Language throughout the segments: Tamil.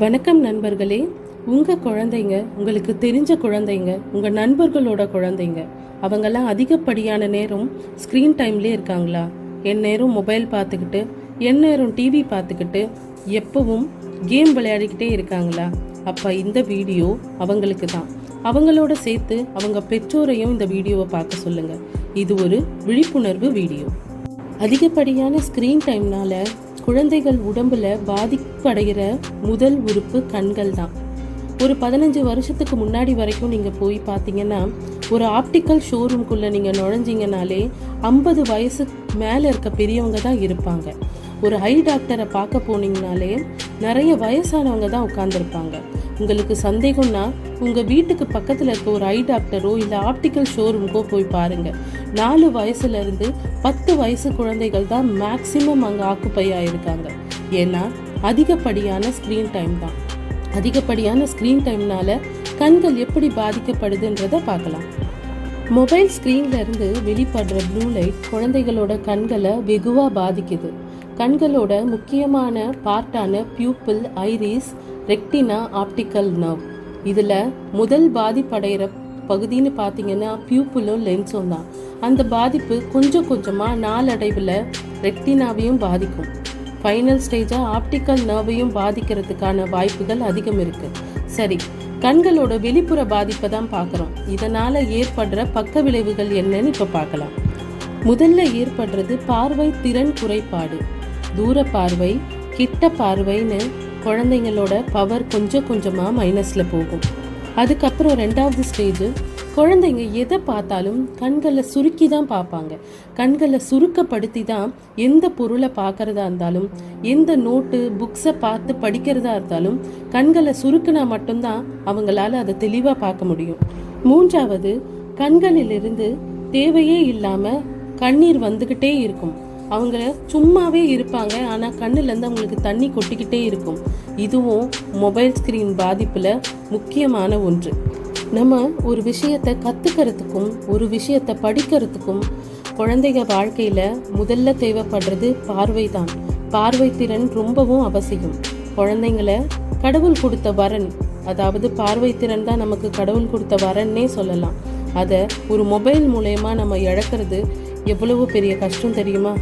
வணக்கம் நண்பர்களே. உங்கள் குழந்தைங்க உங்களுக்கு தெரிஞ்ச குழந்தைங்க உங்கள் நண்பர்களோட குழந்தைங்க அவங்கெல்லாம் அதிகப்படியான நேரம் ஸ்க்ரீன் டைம்லேயே இருக்காங்களா? என் நேரம் மொபைல் பார்த்துக்கிட்டு என் நேரம் டிவி பார்த்துக்கிட்டு எப்பவும் கேம் விளையாடிக்கிட்டே இருக்காங்களா? அப்போ இந்த வீடியோ அவங்களுக்கு தான். அவங்களோட சேர்த்து அவங்க பெற்றோரையும் இந்த வீடியோவை பார்க்க சொல்லுங்கள் இது ஒரு விழிப்புணர்வு வீடியோ அதிகப்படியான ஸ்க்ரீன் டைம்னால குழந்தைகள் உடம்புல பாதிப்படைகிற முதல் உறுப்பு கண்கள் தான் ஒரு பதினஞ்சு வருஷத்துக்கு முன்னாடி வரைக்கும் நீங்கள் போய் பார்த்தீங்கன்னா ஒரு ஆப்டிக்கல் ஷோரூம்குள்ளே நீங்கள் நுழைஞ்சிங்கனாலே ஐம்பது வயசு மேலே இருக்க பெரியவங்க தான் இருப்பாங்க. ஒரு ஐ டாக்டரை பார்க்க போனீங்கனாலே நிறைய வயசானவங்க தான் உட்காந்துருப்பாங்க உங்களுக்கு சந்தேகம்னா உங்கள் வீட்டுக்கு பக்கத்தில் இருக்க ஒரு ஐ டாக்டரோ இல்லை ஆப்டிக்கல் ஷோரூமுக்கோ போய் பாருங்கள் நாலு வயசுலேருந்து பத்து வயசு குழந்தைகள் தான் மேக்சிமம் அங்கே ஆக்குப்பை ஆயிருக்காங்க. ஏன்னா அதிகப்படியான ஸ்க்ரீன் டைம் தான். அதிகப்படியான ஸ்க்ரீன் டைம்னால கண்கள் எப்படி பாதிக்கப்படுதுன்றதை பார்க்கலாம். மொபைல் ஸ்க்ரீன்ல இருந்து வெளிப்படுற ப்ளூ லைட் குழந்தைகளோட கண்களை வெகுவா பாதிக்குது. கண்களோட முக்கியமான பார்ட்டான pupil iris retina optical nerve இதில் முதல் பாதிப்படைகிற பகுதின்னு பார்த்தீங்கன்னா பியூப்பிளும் லென்ஸும் தான். அந்த பாதிப்பு கொஞ்சம் கொஞ்சமாக நாளடைவில் ரெக்டினாவையும் பாதிக்கும். ஃபைனல் ஸ்டேஜாக ஆப்டிக்கல் நர்வையும் பாதிக்கிறதுக்கான வாய்ப்புகள் அதிகம் இருக்குது சரி கண்களோட வெளிப்புற பாதிப்பை தான் பார்க்குறோம். இதனால் ஏற்படுற பக்க விளைவுகள் என்னன்னு இப்போ பார்க்கலாம். முதல்ல ஏற்படுறது பார்வை திறன் குறைபாடு. தூர பார்வை கிட்ட பார்வைன்னு குழந்தைங்களோட பவர் கொஞ்சம் கொஞ்சமாக மைனஸில் போகும். அதுக்கப்புறம் ரெண்டாவது ஸ்டேஜ் குழந்தைங்க எதை பார்த்தாலும் கண்களை சுருக்கி தான் பார்ப்பாங்க. கண்களை சுருக்கப்படுத்தி தான் எந்த பொருளை பார்க்கறதா இருந்தாலும் எந்த நோட்டு புக்ஸை பார்த்து படிக்கிறதா இருந்தாலும் கண்களை சுருக்கினா மட்டும்தான் அவங்களால அதை தெளிவாக பார்க்க முடியும். மூன்றாவது கண்களிலிருந்து தேவையே இல்லாமல் கண்ணீர் வந்துக்கிட்டே இருக்கும். அவங்க சும்மாவே இருப்பாங்க ஆனால் கண்ணுலேருந்து அவங்களுக்கு தண்ணி கொட்டிக்கிட்டே இருக்கும். இதுவும் மொபைல் ஸ்க்ரீன் பாதிப்பில் முக்கியமான ஒன்று. நம்ம ஒரு விஷயத்தை கற்றுக்கிறதுக்கும் ஒரு விஷயத்தை படிக்கிறதுக்கும் குழந்தைங்க வாழ்க்கையில் முதல்ல தேவைப்படுறது பார்வை தான் பார்வை திறன் ரொம்பவும் அவசியம். குழந்தைங்கள கடவுள் கொடுத்த வரன் அதாவது பார்வை திறன் தான் நமக்கு கடவுள் கொடுத்த வரன்னே சொல்லலாம். அதை ஒரு மொபைல் மூலயமா நம்ம இழக்கிறது எவ்வளவு பெரிய கஷ்டம் தெரியுமா?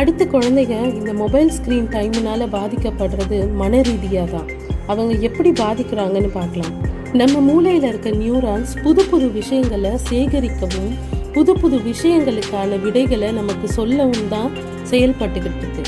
அடுத்து குழந்தைங்க இந்த மொபைல் ஸ்க்ரீன் டைமினால் பாதிக்கப்படுறது மன ரீதியாக தான் அவங்க எப்படி பாதிக்கிறாங்கன்னு பார்க்கலாம். நம்ம மூளையில் இருக்க நியூரான்ஸ் புது புது விஷயங்களை சேகரிக்கவும் புது புது விஷயங்களுக்கான விடைகளை நமக்கு சொல்லவும் தான் செயல்பட்டுக்கிட்டு இருக்கு.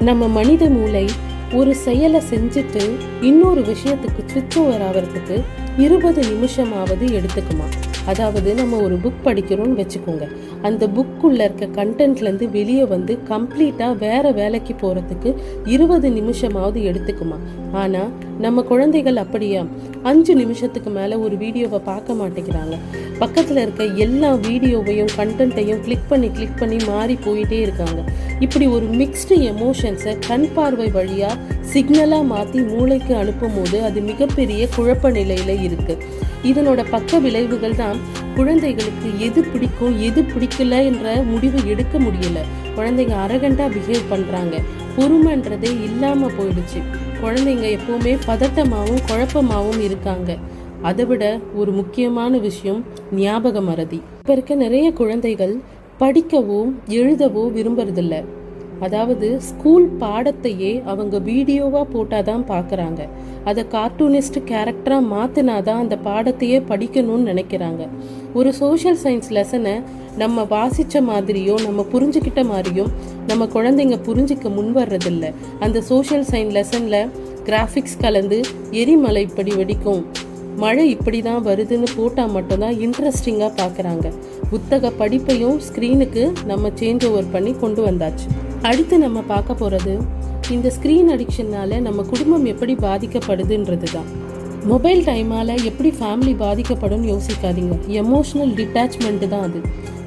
நம்ம மனித மூளை ஒரு செயலை செஞ்சுட்டு இன்னொரு விஷயத்துக்கு சுவிட்ச் ஓவர் ஆகிறதுக்கு இருபது நிமிஷமாவது எடுத்துக்குமா? அதாவது நம்ம ஒரு புக் படிக்கிறோம்னு வச்சுக்கோங்க. அந்த புக்குள்ள இருக்க கண்டென்ட்லேருந்து வெளியே வந்து கம்ப்ளீட்டாக வேற வேலைக்கு போகிறதுக்கு இருபது நிமிஷமாவது எடுத்துக்குமா? ஆனால் நம்ம குழந்தைகள் அப்படியா? அஞ்சு நிமிஷத்துக்கு மேலே ஒரு வீடியோவை பார்க்க மாட்டேங்கிறாங்க. பக்கத்தில் இருக்க எல்லா வீடியோவையும் கண்டென்ட்டையும் கிளிக் பண்ணி கிளிக் பண்ணி மாறி போயிட்டே இருக்காங்க. இப்படி ஒரு மிக்ஸ்டு எமோஷன்ஸை கண் பார்வை வழியாக சிக்னலாக மாற்றி மூளைக்கு அனுப்பும் போது அது மிகப்பெரிய குழப்ப நிலையில் இருக்குது இதனோட பக்க விளைவுகள் தான் குழந்தைகளுக்கு எது பிடிக்கும் எது பிடிக்கல என்ற முடிவு எடுக்க முடியல. குழந்தைங்க அரகண்டா பிஹேவ் பண்ணுறாங்க பொறுமைன்றதே இல்லாமல் போயிடுச்சு. குழந்தைங்க எப்போவுமே பதட்டமாகவும் குழப்பமாகவும் இருக்காங்க. அதை விட ஒரு முக்கியமான விஷயம் ஞாபக மறதி. இப்போ இருக்க நிறைய குழந்தைகள் படிக்கவோ எழுதவோ விரும்புறதில்லை. அதாவது ஸ்கூல் பாடத்தையே அவங்க வீடியோவாக போட்டால் தான் பார்க்குறாங்க. அதை கார்ட்டூனிஸ்ட் கேரக்டராக மாற்றினா தான் அந்த பாடத்தையே படிக்கணும்னு நினைக்கிறாங்க. ஒரு சோஷியல் சயின்ஸ் லெசனை நம்ம வாசித்த மாதிரியோ நம்ம புரிஞ்சுக்கிட்ட மாதிரியும் நம்ம குழந்தைங்க புரிஞ்சிக்க முன் வர்றதில்ல அந்த சோஷியல் சயின்ஸ் லெசனில் கிராஃபிக்ஸ் கலந்து எரிமலை இப்படி வெடிக்கும் மழை இப்படி தான் வருதுன்னு போட்டால் மட்டும்தான் இன்ட்ரெஸ்டிங்காக பார்க்குறாங்க. புத்தக படிப்பையும் ஸ்க்ரீனுக்கு நம்ம சேஞ்ச் ஓவர் பண்ணி கொண்டு வந்தாச்சு. அடுத்து நம்ம பார்க்க போகிறது இந்த ஸ்க்ரீன் அடிக்ஷனால் நம்ம குடும்பம் எப்படி பாதிக்கப்படுதுன்றது தான் மொபைல் டைமால் எப்படி ஃபேமிலி பாதிக்கப்படும் யோசிக்காதீங்க. எமோஷ்னல் டிட்டாச்மெண்ட்டு தான் அது.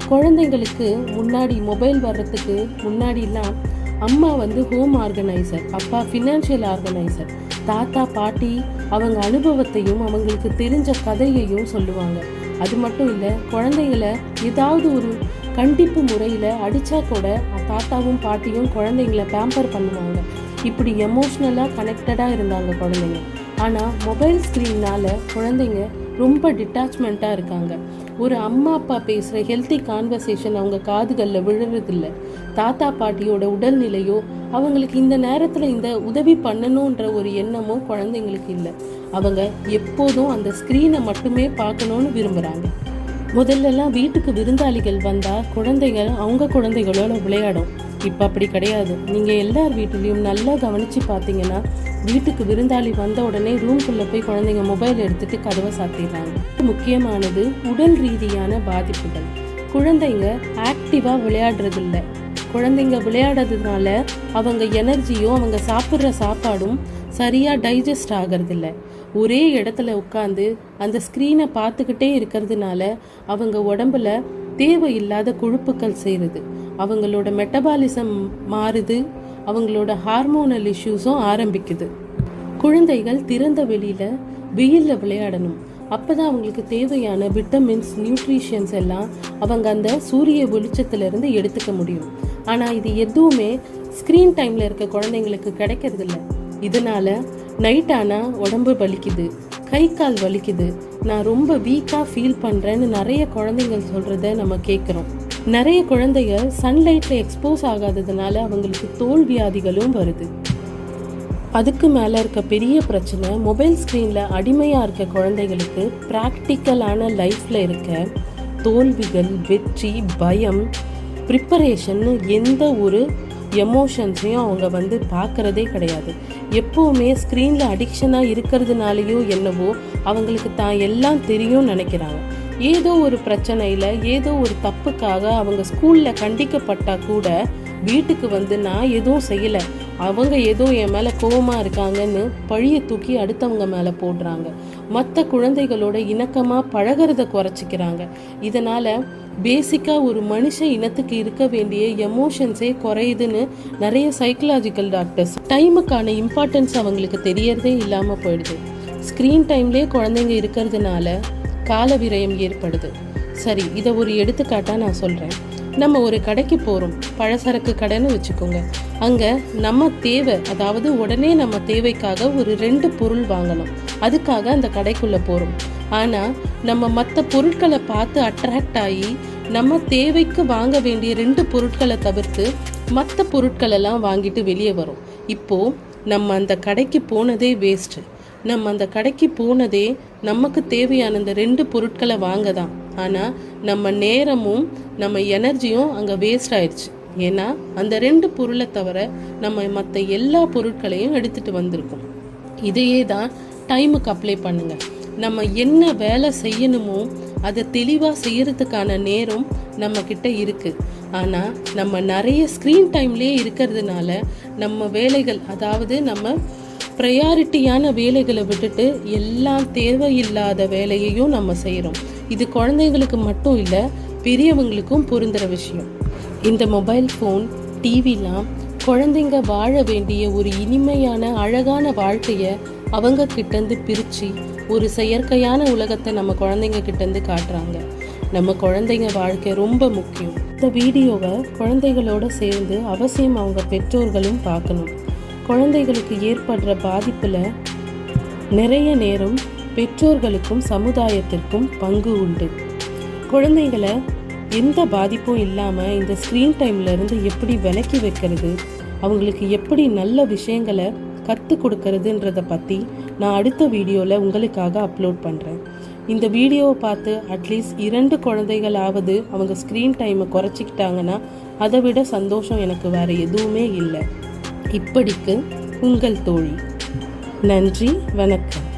குழந்தைங்களுக்கு முன்னாடி மொபைல் வர்றதுக்கு முன்னாடிலாம் அம்மா வந்து ஹோம் ஆர்கனைசர் அப்பா ஃபினான்ஷியல் ஆர்கனைசர் தாத்தா பாட்டி அவங்க அனுபவத்தையும் அவங்களுக்கு தெரிஞ்ச கதையையும் சொல்லுவாங்க. அது மட்டும் இல்லை குழந்தைங்கள ஏதாவது ஒரு கண்டிப்பு முறையில் அடித்தா கூட தாத்தாவும் பாட்டியும் குழந்தைங்கள பேம்பர் பண்ணுவாங்க. இப்படி எமோஷ்னலாக கனெக்டடாக இருந்தாங்க குழந்தைங்க. ஆனால் மொபைல் ஸ்க்ரீனால் குழந்தைங்க ரொம்ப டிட்டாச்மெண்ட்டாக இருக்காங்க. ஒரு அம்மா அப்பா பேசுகிற ஹெல்த்தி கான்வர்சேஷன் அவங்க காதுகளில் விழுறதில்ல. தாத்தா பாட்டியோட உடல்நிலையோ அவங்களுக்கு இந்த நேரத்தில் இந்த உதவி பண்ணணுன்ற ஒரு எண்ணமோ குழந்தைங்களுக்கு இல்லை. அவங்க எப்போதும் அந்த ஸ்க்ரீனை மட்டுமே பார்க்கணுன்னு விரும்புகிறாங்க முதல்லலாம் வீட்டுக்கு விருந்தாளிகள் வந்தால் குழந்தைகள் அவங்க குழந்தைகளோட விளையாடும். இப்போ அப்படி கிடையாது. நீங்கள் எல்லார் வீட்டிலையும் நல்லா கவனித்து பார்த்தீங்கன்னா வீட்டுக்கு விருந்தாளி வந்த உடனே ரூம்குள்ளே போய் குழந்தைங்க மொபைல் எடுத்துட்டு கதவை சாத்திடுறாங்க. முக்கியமானது உடல் ரீதியான பாதிப்புகள். குழந்தைங்க ஆக்டிவாக விளையாடுறதில்ல. குழந்தைங்க விளையாடுறதுனால அவங்க எனர்ஜியும் அவங்க சாப்பிட்ற சாப்பாடும் சரியாக டைஜஸ்ட் ஆகிறதில்ல. ஒரே இடத்துல உட்காந்து அந்த ஸ்க்ரீனை பார்த்துக்கிட்டே இருக்கிறதுனால அவங்க உடம்புல தேவையில்லாத கொழுப்புக்கள் செய்கிறது அவங்களோட மெட்டபாலிசம் மாறுது. அவங்களோட ஹார்மோனல் இஷ்யூஸும் ஆரம்பிக்குது. குழந்தைகள் திறந்த வெளியில் வெயிலில் விளையாடணும். அப்போ தான் அவங்களுக்கு தேவையான விட்டமின்ஸ் நியூட்ரிஷன்ஸ் எல்லாம் அவங்க அந்த சூரிய வெளிச்சத்துலேருந்து எடுத்துக்க முடியும். ஆனால் இது எதுவுமே ஸ்க்ரீன் டைமில் இருக்க குழந்தைங்களுக்கு கிடைக்கிறதில்ல. இதனால் நைட் ஆனால் உடம்பு வலிக்குது கை கால் வலிக்குது. நான் ரொம்ப வீக்காக ஃபீல் பண்ணுறேன்னு நிறைய குழந்தைகள் சொல்கிறத நம்ம கேட்குறோம். நிறைய குழந்தைகள் சன்லைட்டில் எக்ஸ்போஸ் ஆகாததுனால அவங்களுக்கு தோல் வியாதிகளும் வருது. அதுக்கு மேலே இருக்க பெரிய பிரச்சனை மொபைல் ஸ்க்ரீனில் அடிமையாக இருக்க குழந்தைகளுக்கு ப்ராக்டிக்கலான லைஃப்பில் இருக்க தோல்விகள் வெற்றி பயம் ப்ரிப்பரேஷன் எந்த ஒரு எமோஷன்ஸையும் அவங்க வந்து பார்க்குறதே கிடையாது. எப்போவுமே ஸ்க்ரீனில் அடிக்ஷனாக இருக்கிறதுனாலையோ என்னவோ அவங்களுக்கு தான் எல்லாம் தெரியும்னு நினைக்கிறாங்க. ஏதோ ஒரு பிரச்சனையில் ஏதோ ஒரு தப்புக்காக அவங்க ஸ்கூலில் கண்டிக்கப்பட்டால் கூட வீட்டுக்கு வந்து நான் எதுவும் செய்யலை. அவங்க ஏதோ என் மேலே கோவமாக இருக்காங்கன்னு பழியை தூக்கி அடுத்தவங்க மேலே போடுறாங்க. மற்ற குழந்தைகளோட இணக்கமாக பழகிறத குறைச்சிக்கிறாங்க. இதனால் பேசிக்காக ஒரு மனுஷ இனத்துக்கு இருக்க வேண்டிய எமோஷன்ஸே குறையுதுன்னு நிறைய சைக்கலாஜிக்கல் டாக்டர்ஸ் டைமுக்கான இம்பார்ட்டன்ஸ் அவங்களுக்கு தெரியறதே இல்லாமல் போயிடுது. ஸ்க்ரீன் டைம்லேயே குழந்தைங்க இருக்கிறதுனால கால விரயம் ஏற்படுது. சரி இதை ஒரு எடுத்துக்காட்டாக நான் சொல்கிறேன் நம்ம ஒரு கடைக்கு போகிறோம் பழசரக்கு கடைன்னு வச்சுக்கோங்க. அங்கே நம்ம தேவை அதாவது உடனே நம்ம தேவைக்காக ஒரு ரெண்டு பொருள் வாங்கணும். அதுக்காக அந்த கடைக்குள்ளே போகிறோம் ஆனால் நம்ம மற்ற பொருட்களை பார்த்து அட்ராக்ட் ஆகி நம்ம தேவைக்கு வாங்க வேண்டிய ரெண்டு பொருட்களை தவிர்த்து மற்ற பொருட்களெல்லாம் வாங்கிட்டு வெளியே வரோம். இப்போது நம்ம அந்த கடைக்கு போனதே வேஸ்ட்டு நம்ம அந்த கடைக்கு போனதே நமக்கு தேவையான அந்த ரெண்டு பொருட்களை வாங்க தான். ஆனால் நம்ம நேரமும் நம்ம எனர்ஜியும் அங்கே வேஸ்ட் ஆயிடுச்சு. ஏன்னா அந்த ரெண்டு பொருளை தவிர நம்ம மற்ற எல்லா பொருட்களையும் எடுத்துகிட்டு வந்திருக்கோம். இதையே தான் டைமுக்கு அப்ளை பண்ணுங்கள் நம்ம என்ன வேலை செய்யணுமோ அதை தெளிவாக செய்கிறதுக்கான நேரம் நம்மக்கிட்ட இருக்குது ஆனால் நம்ம நிறைய ஸ்க்ரீன் டைம்லேயே இருக்கிறதுனால நம்ம வேலைகள் அதாவது நம்ம ப்ரையாரிட்டியான வேலைகளை விட்டுட்டு எல்லா தேவையில்லாத வேலையையும் நம்ம செய்கிறோம் இது குழந்தைங்களுக்கு மட்டும் இல்லை பெரியவங்களுக்கும் பொருந்துகிற விஷயம். இந்த மொபைல் ஃபோன் டிவிலாம் குழந்தைங்க வாழ வேண்டிய ஒரு இனிமையான அழகான வாழ்க்கையை அவங்க கிட்டேருந்து பிரித்து ஒரு செயற்கையான உலகத்தை நம்ம குழந்தைங்க கிட்டேருந்து காட்டுறாங்க. நம்ம குழந்தைங்க வாழ்க்கை ரொம்ப முக்கியம். இந்த வீடியோவை குழந்தைகளோட சேர்ந்து அவசியம் அவங்க பெற்றோர்களும் பார்க்கணும். குழந்தைகளுக்கு ஏற்படுற பாதிப்பில் நிறைய நேரம் பெற்றோர்களுக்கும் சமுதாயத்திற்கும் பங்கு உண்டு. குழந்தைகளை எந்த பாதிப்பும் இல்லாமல் இந்த ஸ்க்ரீன் டைம்லேருந்து எப்படி விலக்கி வைக்கிறது அவங்களுக்கு எப்படி நல்ல விஷயங்களை கற்றுக் கொடுக்கறதுன்றத பற்றி நான் அடுத்த வீடியோவில் உங்களுக்காக அப்லோட் பண்ணுறேன் இந்த வீடியோவை பார்த்து அட்லீஸ்ட் இரண்டு குழந்தைகளாவது அவங்க ஸ்க்ரீன் டைமை குறைச்சிக்கிட்டாங்கன்னா அதை விட சந்தோஷம் எனக்கு வேறு எதுவுமே இல்லை. இப்படிக்கு உங்கள் தோழி. நன்றி வணக்கம்.